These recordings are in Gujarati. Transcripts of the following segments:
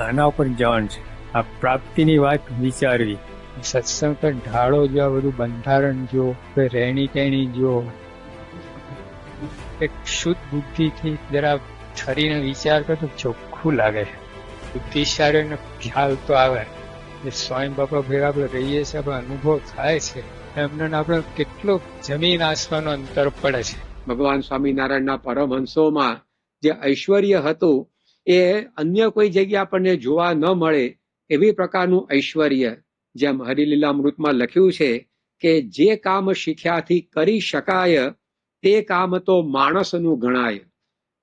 આના ઉપર જવાનું છે. આ પ્રાપ્તિની વાત વિચારવી. સત્સંગ પર ઢાળો જો બધું બંધારણ જો રહેણી કહેણી જો, એક શુદ્ધ બુદ્ધિથી જરા ઠરીને વિચાર કરો તો ચોખ્ખું લાગે છે. બુદ્ધિશાળીનો ખ્યાલ તો આવે. જે સ્વયં બાપા ભેગા આપણે રહીએ છીએ, આપણો અનુભવ થાય છે. એમને આપણે કેટલો જમીન આસમાનનો અંતર પડે છે. ભગવાન સ્વામિનારાયણના પરમહંસોમાં જે ઐશ્વર્ય હતું એ અન્ય કોઈ જગ્યા આપણને જોવા ન મળે એવી પ્રકારનું ઐશ્વર્ય, જેમ હરિલીલામૃતમાં લખ્યું છે કે જે કામ શીખ્યાથી કરી શકાય, તે કામ તો માણસનું ગણાય.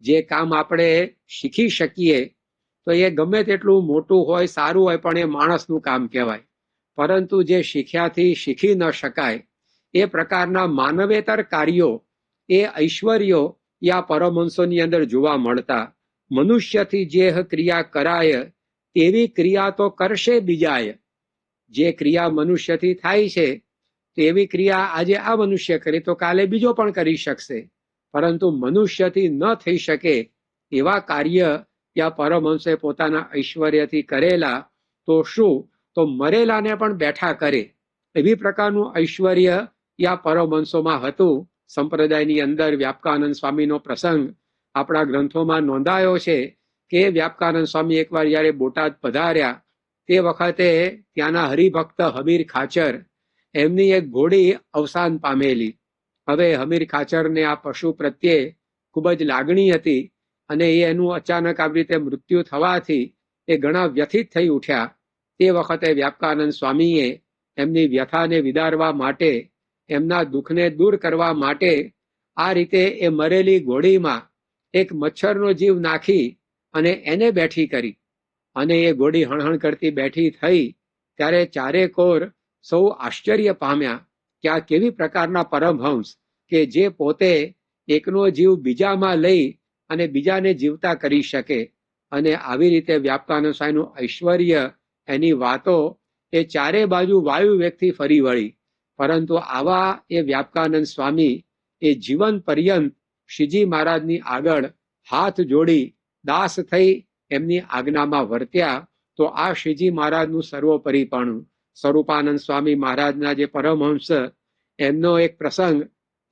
જે કામ આપણે શીખી શકીએ, તો એ ગમે તેટલું મોટું હોય, સારું હોય, પણ એ માણસનું કામ કહેવાય. પરંતુ જે શીખ્યાથી શીખી ન શકાય, એ પ્રકારના માનવેતર કાર્યો, એ ઐશ્વર્યો યા પરમહંસોની અંદર જોવા મળતા મનુષ્યથી જે ક્રિયા કરાય, તેવી ક્રિયા તો કરશે બીજાય. જે ક્રિયા મનુષ્યથી થાય છે, તેવી ક્રિયા આજે આ મનુષ્ય કરે તો કાલે બીજો પણ કરી શકશે. પરંતુ મનુષ્યથી ન થઈ શકે એવા કાર્ય યા પરમહંસે પોતાના ઐશ્વર્યથી કરેલા, તો શું? તો મરેલાને પણ બેઠા કરે. એવી પ્રકારનું ઐશ્વર્ય યા પરમહંસોમાં હતું. સંપ્રદાયની અંદર વ્યાપકાનંદ સ્વામીનો પ્રસંગ આપણા ગ્રંથોમાં નોંધાયો છે કે વ્યાપકાનંદ સ્વામી એકવાર જ્યારે બોટાદ પધાર્યા, તે વખતે ત્યાંના હરિભક્ત હમીર ખાચર એમની એક ઘોડી અવસાન પામેલી. હવે હમીર ખાચરને આ પશુ પ્રત્યે ખૂબ જ લાગણી હતી અને એ એનું અચાનક આવી રીતે મૃત્યુ થવાથી એ ઘણા વ્યથિત થઈ ઉઠ્યા. તે વખતે વ્યાપકાનંદ સ્વામીએ એમની વ્યથાને વિદારવા માટે, એમના દુઃખને દૂર કરવા માટે આ રીતે એ મરેલી ઘોડીમાં એક મચ્છરનો જીવ નાખી અને એને બેઠી કરી. અને એ ઘોડી હણહણ કરતી બેઠી થઈ, ત્યારે ચારે કોર સૌ આશ્ચર્ય પામ્યા કે આ કેવી પ્રકારના પરમહંસ કે જે પોતે એકનો જીવ બીજામાં લઈ અને બીજાને જીવતા કરી શકે. અને આવી રીતે વ્યાપકાનંદ સ્વામીનું ઐશ્વર્ય એની વાતો એ ચારે બાજુ વાયુ વ્યક્તિ ફરી વળી. પરંતુ આવા એ વ્યાપકાનંદ સ્વામી એ જીવન પર્યંત શ્રીજી મહારાજની આગળ હાથ જોડી દાસ થઈ એમની આજ્ઞામાં વર્ત્યા, તો આ શ્રીજી મહારાજનું સર્વોપરીપણું. સ્વરૂપાનંદ સ્વામી મહારાજના જે પરમહંસ, એમનો એક પ્રસંગ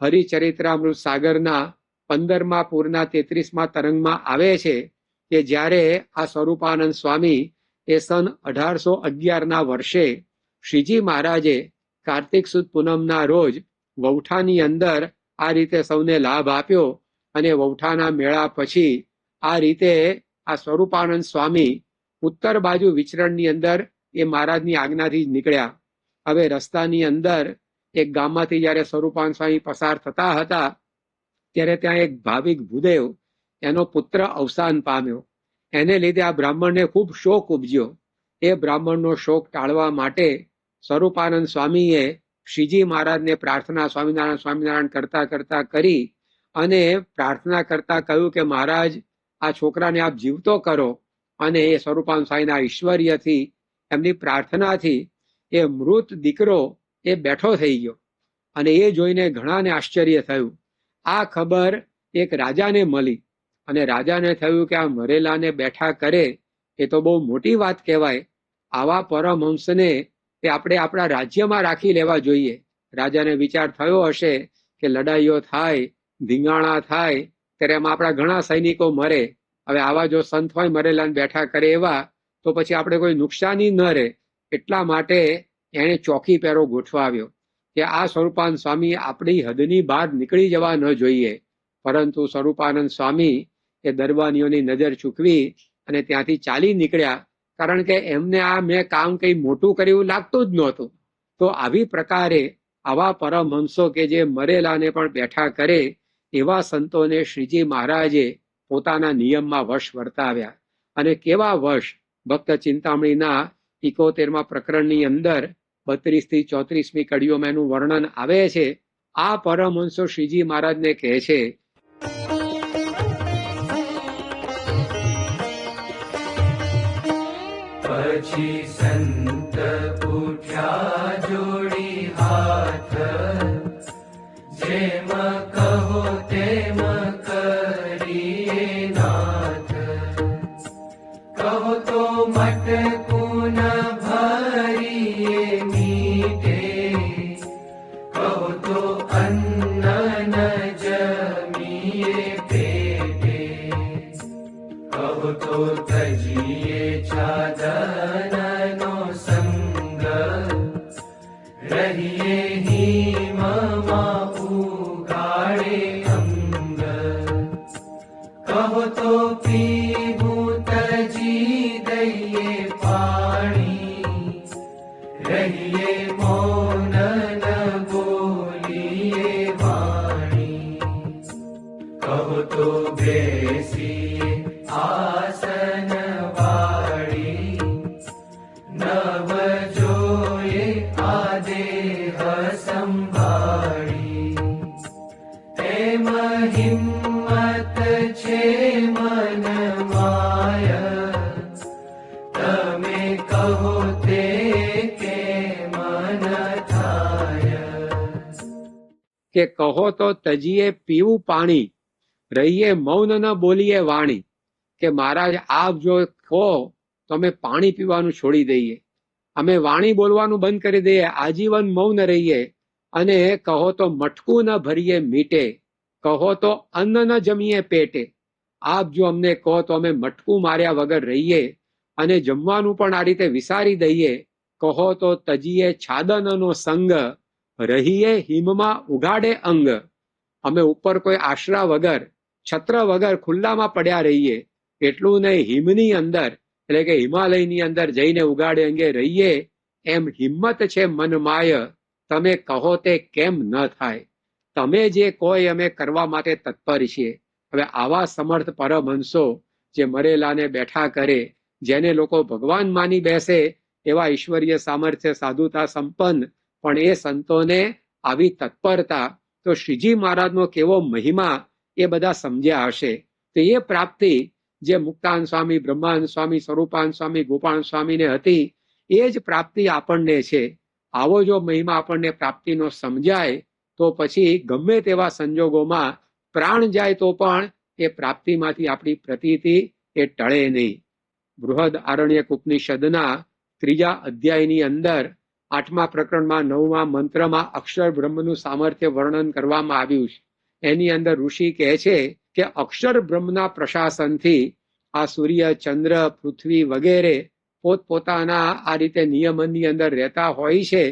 હરિચરિત્રામૃત સાગરના પંદરમા પૂરના તેત્રીસમાં તરંગમાં આવે છે કે જ્યારે આ સ્વરૂપાનંદ સ્વામી એ સન અઢારસો અગિયારના વર્ષે શ્રીજી મહારાજે કાર્તિક સુદ પૂનમના રોજ વૌઠાની અંદર આ રીતે સૌને લાભ આપ્યો અને વૌઠાના મેળા પછી આ રીતે આ સ્વરૂપાનંદ સ્વામી ઉત્તર બાજુ વિચરણની અંદર એ મહારાજની આજ્ઞાથી જ નીકળ્યા. હવે રસ્તાની અંદર એક ગામમાંથી જ્યારે સ્વરૂપાન સ્વામી પસાર થતા હતા, ત્યારે ત્યાં એક ભાવિક ભૂદેવ એનો પુત્ર અવસાન પામ્યો. એને લીધે આ બ્રાહ્મણને ખૂબ શોક ઉપજ્યો. એ બ્રાહ્મણનો શોક ટાળવા માટે સ્વરૂપાનંદ સ્વામીએ શ્રીજી મહારાજને પ્રાર્થના સ્વામિનારાયણ સ્વામિનારાયણ કરતા કરતા કરી અને પ્રાર્થના કરતા કહ્યું કે, મહારાજ, આ છોકરાને આપ જીવતો કરો. અને એ સ્વરૂપાન સ્વામીના ઐશ્વર્યથી, એમની પ્રાર્થનાથી એ મૃત દીકરો એ બેઠો થઈ ગયો. અને એ જોઈને ઘણાને આશ્ચર્ય થયું. આ ખબર એક રાજાને મળી. અને રાજાને થયું કે, આ મરેલાને બેઠા કરે, એ તો બહુ મોટી વાત કહેવાય. આવા પરમહંસને તે આપણે આપણા રાજ્યમાં રાખી લેવા જોઈએ. રાજાને વિચાર થયો હશે કે લડાઈઓ થાય, ધીંગાણા થાય, ત્યારે એમાં આપણા ઘણા સૈનિકો મરે. હવે આવા જો સંત હોય મરેલા બેઠા કરે એવા, તો પછી આપણે કોઈ નુકસાની ન રહે. એટલા માટે એણે ચોકી પહેરો ગોઠવાવ્યો કે આ સ્વરૂપાનંદ સ્વામી આપણી હદની બહાર નીકળી જવા ન જોઈએ. પરંતુ સ્વરૂપાનંદ સ્વામી એ દરબાનીઓની નજર ચૂકવી અને ત્યાંથી ચાલી નીકળ્યા કારણ કે એમને આ મેં કામ કંઈ મોટું કર્યું લાગતું જ નહોતું. તો આવી પ્રકારે આવા પરમહંસો કે જે મરેલાને પણ બેઠા કરે, એવા સંતોને શ્રીજી મહારાજે પોતાના નિયમમાં વશ વર્તાવ્યા. અને કેવા વશ? ભક્ત ચિંતામણીના ઇકોતેરમાં પ્રકરણની અંદર બત્રીસથી ચોત્રીસમી કડીઓમાં એનું વર્ણન આવે છે. આ પરમહંસો શ્રીજી મહારાજને કહે છે પછી સંત ઉઠ્યા જોડી હાથ જેમ કે કહો તો તજીએ પીવું પાણી રહીએ, મૌન ન બોલીએ વાણી. કે મહારાજ, આપ જો કહો, તો અમે પાણી પીવાનું છોડી દઈએ. અમે વાણી બોલવાનું બંધ કરી દઈએ, આજીવન મૌન રહીએ. અને કહો તો મટકું ન ભરીએ મીટે, કહો તો અન્ન ન જમીએ પેટે. આપ જો અમને કહો તો અમે મટકું માર્યા વગર રહીએ અને જમવાનું પણ આ રીતે વિસારી દઈએ, કહો તો તજીએ છાદનનો સંગ, રહીએ હિમમાં ઉગાડે અંગ. અમે ઉપર કોઈ આશરા વગર છત્ર વગર ખુલ્લામાં પડ્યા રહીએ. એટલું નહીં, હિમની અંદર, એટલે કે હિમાલયની અંદર જઈને ઉગાડે અંગે રહીએ, એમ હિંમત છે મનમાય તમે કહો તે કેમ ન થાય? તમે જે કોઈ અમે કરવા માટે તત્પર છીએ. હવે આવા સમર્થ પરમહંસો જે મરેલાને બેઠા કરે, જેને લોકો ભગવાન માની બેસે, એવા ઈશ્વરીય સામર્થ્ય, સાધુતા સંપન્ન, પણ એ સંતોને આવી તત્પરતા, તો શ્રીજી મહારાજનો કેવો મહિમા એ બધા સમજ્યા હશે. તો એ પ્રાપ્તિ જે મુક્તાન સ્વામી બ્રહ્માન સ્વામી સ્વરૂપાન સ્વામી ગોપાલ સ્વામીને હતી, એ જ પ્રાપ્તિ આપણને છે. આવો જો મહિમા આપણને પ્રાપ્તિનો સમજાય, તો પછી ગમે તેવા સંજોગોમાં પ્રાણ જાય તો પણ એ પ્રાપ્તિમાંથી આપણી પ્રતીતિ એ ટળે નહીં. બૃહદ આરણ્યક ઉપનિષદના ત્રીજા અધ્યાયની અંદર આઠમા પ્રકરણમાં નવમા મંત્રમાં અક્ષર બ્રહ્મનું સામર્થ્ય વર્ણન કરવામાં આવ્યું છે. એની અંદર ઋષિ કહે છે કે અક્ષર બ્રહ્મના પ્રશાસનથી આ સૂર્ય ચંદ્ર પૃથ્વી વગેરે પોતપોતાના આ રીતે નિયમનની અંદર રહેતા હોય છે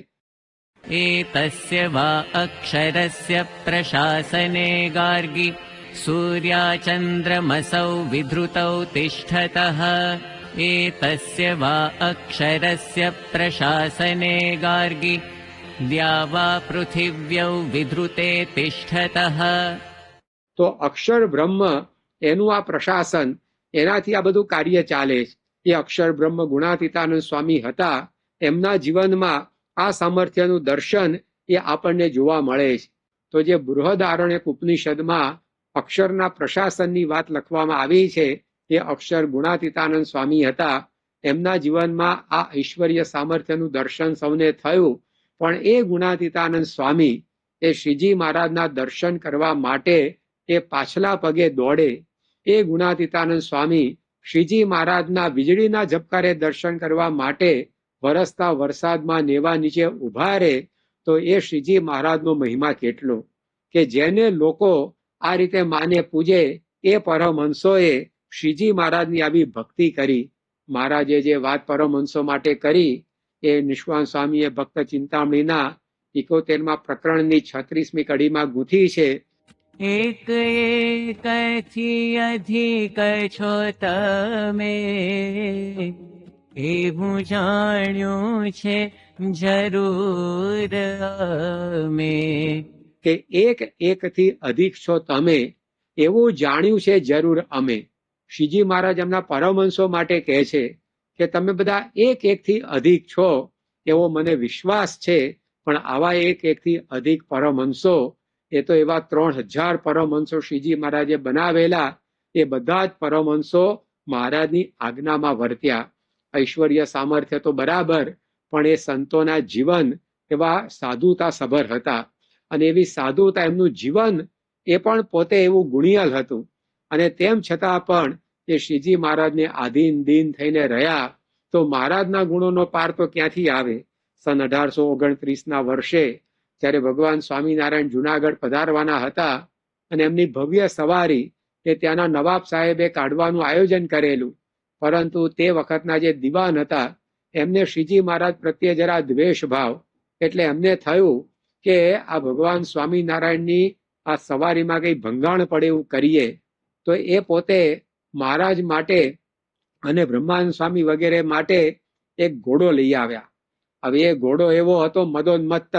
एतस्य वा अक्षरस्य प्रशासने गार्गि सूर्याचन्द्रमसौ विधृतौ तिष्ठतः एतस्य वा अक्षरस्य प्रशासने गार्गि તો અક્ષર બ્રહ્મ એનું આ પ્રશાસન, એનાથી આ બધું કાર્ય ચાલે છે. એ અક્ષર બ્રહ્મ ગુણાતીતાનંદ સ્વામી હતા, એમના જીવનમાં આ સામર્થ્યનું દર્શન એ આપણને જોવા મળે છે. તો જે બૃહદારણ્યક ઉપનિષદમાં અક્ષરના પ્રશાસનની વાત લખવામાં આવી છે, એ અક્ષર ગુણાતીતાનંદ સ્વામી હતા, એમના જીવનમાં આ ઐશ્વર્ય સામર્થ્યનું દર્શન સૌને થયું પણ એ ગુણાતીતાનંદ સ્વામી એ શ્રીજી મહારાજના દર્શન કરવા માટે એ પાછલા પગે દોડે. એ ગુણાતીતાનંદ સ્વામી શ્રીજી મહારાજના વીજળીના ઝબકારે દર્શન કરવા માટે વરસતા વરસાદમાં નેવા નીચે ઊભા રહે તો એ શ્રીજી મહારાજનો મહિમા કેટલો? કે જેને લોકો આ રીતે માને પૂજે એ પરમહંસોએ શ્રીજી મહારાજની આવી ભક્તિ કરી. મહારાજે જે વાત પરમહંસો માટે કરી એ નિષ્વાન સ્વામીએ ભક્ત ચિંતામણીના ઇકોતેરમાં પ્રકરણની છત્રીસમી કડીમાં ગૂંથી છે. એક એકથી અધિક છો તમે. એવું જાણ્યું છે જરૂર અમે. કે એક એકથી અધિક છો તમે એવું જાણ્યું છે જરૂર અમે. શ્રીજી મહારાજ એમના પરમહંસો માટે કહે છે. કે તમે બધા એક એકથી અધિક છો, એવો મને વિશ્વાસ છે, પણ આવા એક એકથી અધિક પરમહંસો, એ તો એવા ત્રણ હજાર પરમહંસો શ્રીજી મહારાજે બનાવેલા, એ બધા જ પરમહંસો મહારાજની આજ્ઞામાં વર્ત્યા. ઐશ્વર્ય સામર્થ્ય તો બરાબર, પણ એ સંતોના જીવન એવા સાધુતા સભર હતા. અને એવી સાધુતા એમનું જીવન એ પણ પોતે એવું ગુણિયલ હતું. અને તેમ છતાં પણ એ શ્રીજી મહારાજને આધીન દીન થઈને રહ્યા, તો મહારાજના ગુણોનો પાર તો ક્યાંથી આવે? સન અઢારસો ઓગણત્રીસના વર્ષે જ્યારે ભગવાન સ્વામિનારાયણ જુનાગઢ પધારવાના હતા અને એમની ભવ્ય સવારી એ ત્યાંના નવાબ સાહેબે કાઢવાનું આયોજન કરેલું, પરંતુ તે વખતના જે દિવાન હતા, એમને શ્રીજી મહારાજ પ્રત્યે જરા દ્વેષ ભાવ એટલે એમને થયું કે આ ભગવાન સ્વામિનારાયણની આ સવારીમાં કંઈ ભંગાણ પડે એવું કરીએ, તો એ પોતે મહારાજ માટે અને બ્રહ્માનંદ સ્વામી વગેરે માટે એક ઘોડો લઈ આવ્યા. હવે એ ઘોડો એવો હતો મદોન્મત્ત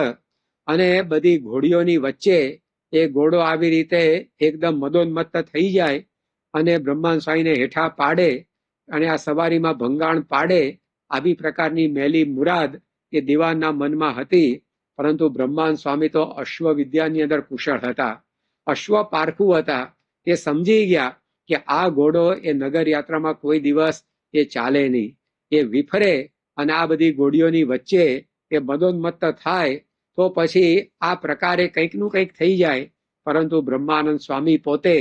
અને બધી ઘોડીઓની વચ્ચે એ ઘોડો આવી રીતે એકદમ મદોન્મત્ત થઈ જાય અને બ્રહ્માંડ સ્વામીને હેઠા પાડે અને આ સવારીમાં ભંગાણ પાડે આવી પ્રકારની મેલી મુરાદ એ દિવાનના મનમાં હતી. પરંતુ બ્રહ્માંડ સ્વામી તો અશ્વ વિદ્યાની અંદર કુશળ હતા. અશ્વ પારખું હતા. તે સમજી ગયા કે આ ઘોડો એ નગર યાત્રામાં કોઈ દિવસ એ ચાલે નહીં. એ વિફરે અને આ બધી ઘોડીઓની વચ્ચે એ મદોન્મત્ત થાય તો પછી આ પ્રકારે કંઈકનું કંઈક થઈ જાય. પરંતુ બ્રહ્માનંદ સ્વામી પોતે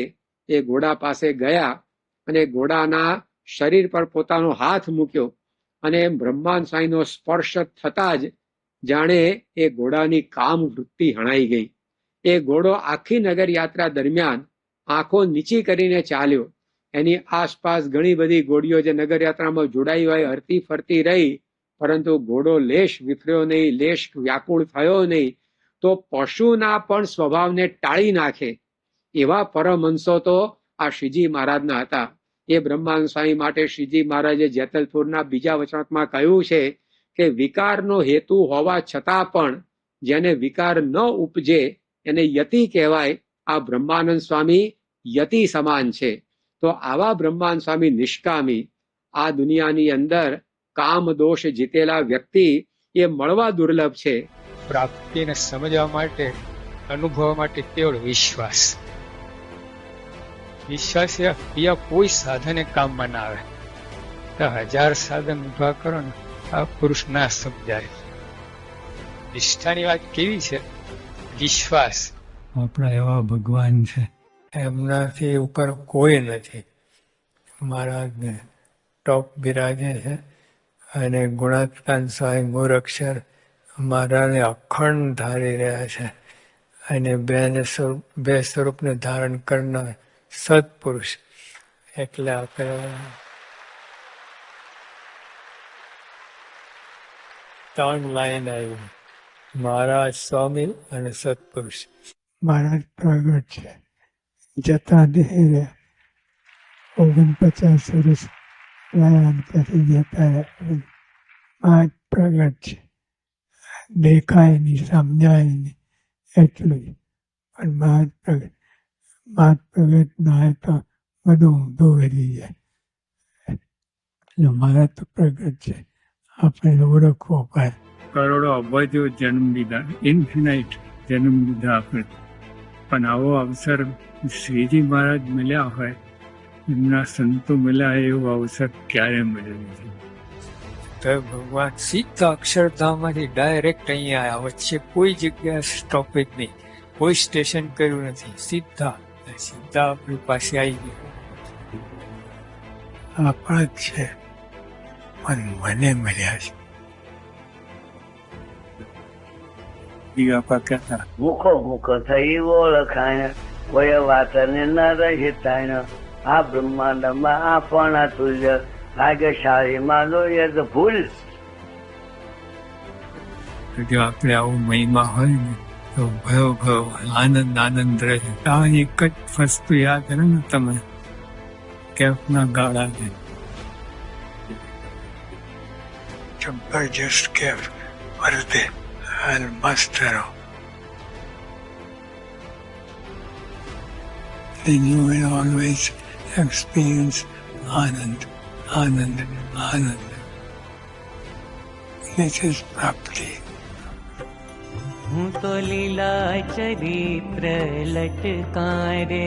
એ ઘોડા પાસે ગયા અને ઘોડાના શરીર પર પોતાનો હાથ મૂક્યો અને બ્રહ્માંડ સ્વામીનો સ્પર્શ થતા જ જાણે એ ઘોડાની કામ વૃત્તિ હણાઈ ગઈ. એ ઘોડો આખી નગર યાત્રા દરમિયાન આંખો નીચી કરીને ચાલ્યો. એની આસપાસ ઘણી બધી ઘોડીઓ જે નગરયાત્રામાં જોડાઈ હોય, હરતી ફરતી રહી, પરંતુ ઘોડો લેશ વિફર્યો નહીં, લેશ વ્યાકુળ થયો નહીં. તો પશુના પણ સ્વભાવને ટાળી નાખે. એવા પરમહંસો તો આ શ્રીજી મહારાજના હતા. એ બ્રહ્માન સ્વામી માટે શ્રીજી મહારાજે જેતલપુરના બીજા વચનાત્માં કહ્યું છે કે વિકારનો હેતુ હોવા છતાં પણ જેને વિકાર ન ઉપજે, એને યતિ કહેવાય આ બ્રહ્માનંદ સ્વામી યતિ સમાન છે. તો આવા બ્રહ્માંડ સ્વામી નિષ્કામી આ દુનિયાની અંદર કામ દોષ જીતેલા વ્યક્તિ એ મળવા દુર્લભ છે. પ્રાપ્તિને સમજવા માટે અનુભવવા માટે કેવળ વિશ્વાસ. વિશ્વાસ બીજા કોઈ સાધને કામમાં ના આવે. હજાર સાધન ઊભા કરો ને, આ પુરુષ ના સમજાય. નિષ્ઠાની વાત કેવી છે? વિશ્વાસ. આપણા એવા ભગવાન છે. એમનાથી ઉપર કોઈ નથી. મહારાજને ટોપ બિરાજે છે અને ગુણાત્કાન સ્વાય મૂળક્ષર મહારાજને અખંડ ધારી રહ્યા છે અને બેને સ્વરૂપ, બે સ્વરૂપને ધારણ કરનાર સત્પુરુષ એટલે આપણે ત્રણ લાઈન આવી. મહારાજ સ્વામી અને સત્પુરુષ. મહારાજ પ્રગટ છે. જતા દેહ ઓગણપચાસ વર્ષ વ્યાયામ કરી જતા. મહારાજ પ્રગટ છે. દેખાય નહીં, સમજાય નહીં. એટલું પણ મહારાજ પ્રગટ. મહારાજ પ્રગટ ના તો બધું ઊંધું વળી જાય. એટલે મારા તો પ્રગટ છે. આપણે ઓળખવો પડે. કરોડો અબજો જન્મ લીધા. ઇન્ફિનાઇટ જન્મ લીધા આપણે. પણ આવો અવસર શ્રીજી મહારાજ મળ્યા હોય એમના સંતો મળ્યા એવો અવસર ક્યારે મળ્યો નથી? તો ભગવાન સીધા અક્ષરધામમાંથી ડાયરેક્ટ અહીંયા આવ્યા વચ્ચે કોઈ જગ્યા સ્ટોપેજ નહીં કોઈ સ્ટેશન કર્યું નથી સીધા સીધા આપણી પાસે આવી ગયા. આપણા જ છે પણ મને મળ્યા છે કહેતા મુખો મુખો થઈ ઓળખાય કોઈ વાતને ન રહિતાય આ બ્રહ્માંડમાં પણ તુલ્ય ભાગ્યશાળીમાં લોય તો ભૂલ. જો આપણે આવું મહિમા હોય ને તો ભયો ભયો આનંદ આનંદ રહે. આ એક જ વસ્તુ યાદ રહે ને તમે કેફના ગાળા દે જબરજસ્ત કેફ વર્તે હાલ મસ્ત રહો Then you will always experience Anand, Anand, Anand. This is Prapti. હું તો લીલા ચરિત્ર લટકારે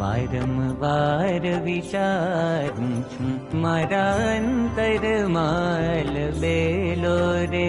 વારંવાર વિચારું છું મારા અંતરમાલ બેલો રે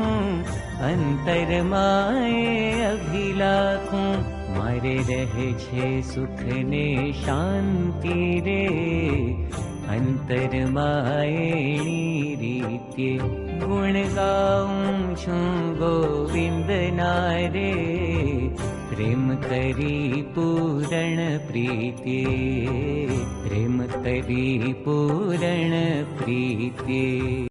अन्तर ने शान्ति रे। अन्तर गाऊं गुणगा गोविन्दना नारे। प्रेम करी पूरण प्रीत्य प्रेम करी पूरण प्रीत्य।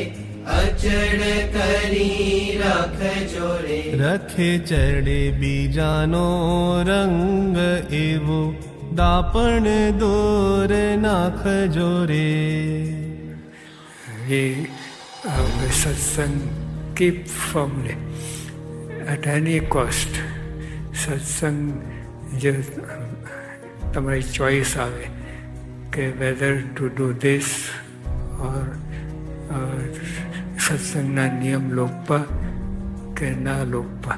અચળ કરી રાખજો રે રખે ચડે બીજાનો રંગ એવો દાપણ દોર નાખજો રે we uh, satsang keep firmly at any cost satsang જે તમારી ચોઈસ આવે કે whether to do this or સત્સંગના નિયમ લોકપા કે ના લોકપા?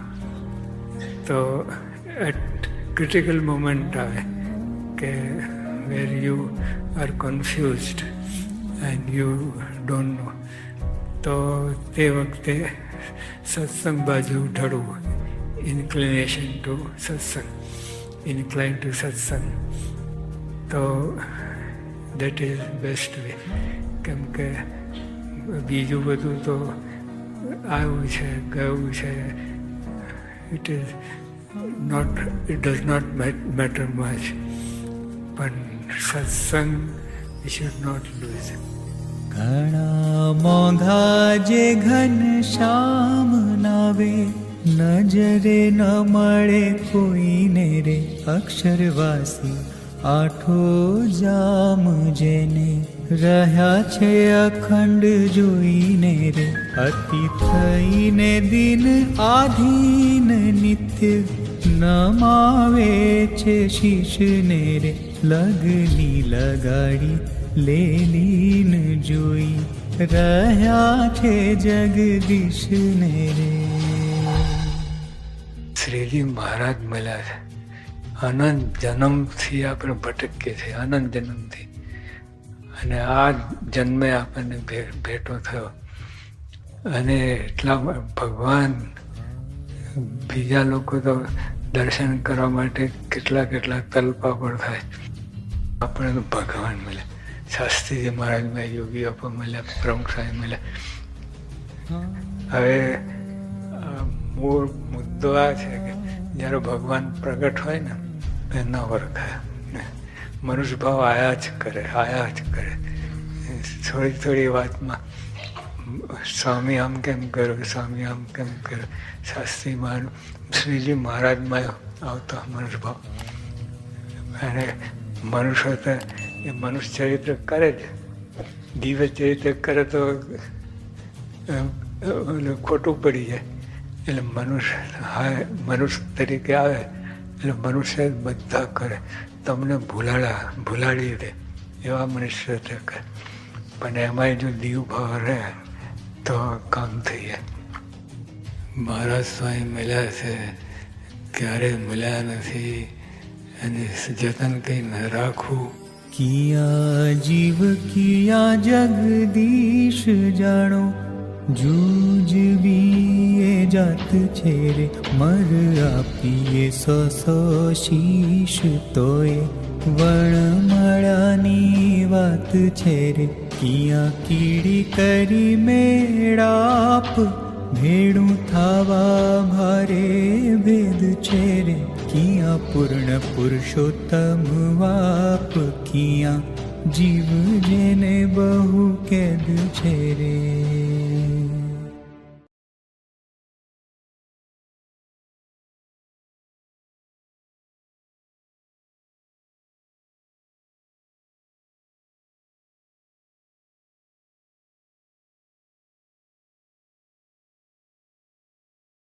તો એટ ક્રિટિકલ મોમેન્ટ આવે કે where you are confused and you don't know તો તે વખતે સત્સંગ બાજુ ઢળવું inclination to satsang incline to satsang. તો દેટ ઇઝ બેસ્ટ વે કેમ કે બીજું બધું તો આવ્યું છે, ગયું છે. It is not it does not matter much પણ સત્સંગ શુડ નોટ લૂઝ ઘણા મોંઘા જે ઘન શામ નાવે નજરે ન મળે કોઈને રે. અક્ષરવાસી આઠો જામ જેને રહ્યા છે અખંડ જોઈને રે. અતિ થઈને દિન આધીન નિત્ય નમાવે છે શીશને રે. લગની લગાડી લેલીન જોઈ રહ્યા છે જગદીશને રે. શ્રીજી મહારાજ મળ્યા છે. અનંત જન્મથી આપણે ભટકીએ છીએ. અનંત જન્મથી. અને આ જન્મે આપણને ભેટો થયો. અને એટલા ભગવાન બીજા લોકો તો દર્શન કરવા માટે કેટલા કેટલા તલપા પણ થાય. આપણે તો ભગવાન મળે શાસ્ત્રીજી મહારાજ મળ્યા યોગી અપ મળ્યા, પ્રમુખ સાહેબ મળ્યા. હવે મૂળ મુદ્દો આ છે કે જ્યારે ભગવાન પ્રગટ હોય ને એ ન ઓળખાય ને મનુષ્ય ભાવ આયા જ કરે આયા જ કરે. થોડી થોડી વાતમાં, સ્વામી આમ કેમ કરો, સ્વામી આમ કેમ કરો? શાસ્ત્રી મહાન શ્રીજી મહારાજમાં આવતો મનુષ્ય ભાવ. અને મનુષ્ય તો એ મનુષ્ય ચરિત્ર કરે જ. દિવ્ય ચરિત્ર કરે તો ખોટું પડી જાય. એટલે મનુષ્ય હા મનુષ્ય તરીકે આવે, એટલે મનુષ્ય બધા કરે. તમને ભૂલાડા ભૂલાડી દે એવા મનુષ્ય તે કે પણ એમાંય જો દીવ ભાવ રહે તો કામ થઈ જાય. મહારાજ સ્વામી મળ્યા છે ક્યારે મળ્યા નથી અને જતન કંઈ ન રાખવું કિયા જીવ કિયા જગદીશ જાણો જૂજવી એ જાત છે રે મર આપીએ સો શીશ તોય વણમળાની વાત છે રે કિયા કીડી કરી મેળાપ? ભેડું થાવા ભારે ભેદ છે રે કિયા પૂર્ણ પુરુષોત્તમ વાપ? કિયા જીવ જેને બહુ કેદ છે રે